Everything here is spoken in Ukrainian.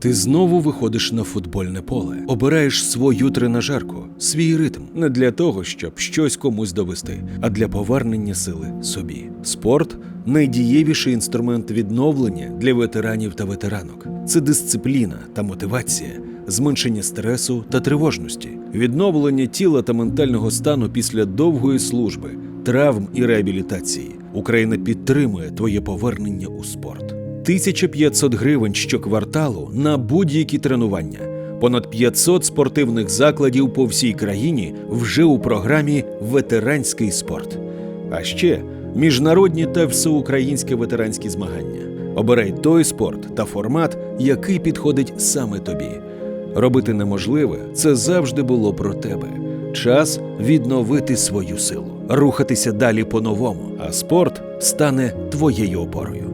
Ти знову виходиш на футбольне поле, обираєш свою тренажерку, свій ритм не для того, щоб щось комусь довести, а для повернення сили собі. Спорт найдієвіший інструмент відновлення для ветеранів та ветеранок. Це дисципліна та мотивація, зменшення стресу та тривожності, відновлення тіла та ментального стану після довгої служби, травм і реабілітації. Україна підтримує твоє повернення у спорт. 1500 гривень щокварталу на будь-які тренування. Понад 500 спортивних закладів по всій країні вже у програмі Ветеранський спорт. А ще міжнародні та всеукраїнські ветеранські змагання. Обирай той спорт та формат, який підходить саме тобі. Робити неможливе це завжди було про тебе. Час відновити свою силу, рухатися далі по-новому, а спорт стане твоєю опорою.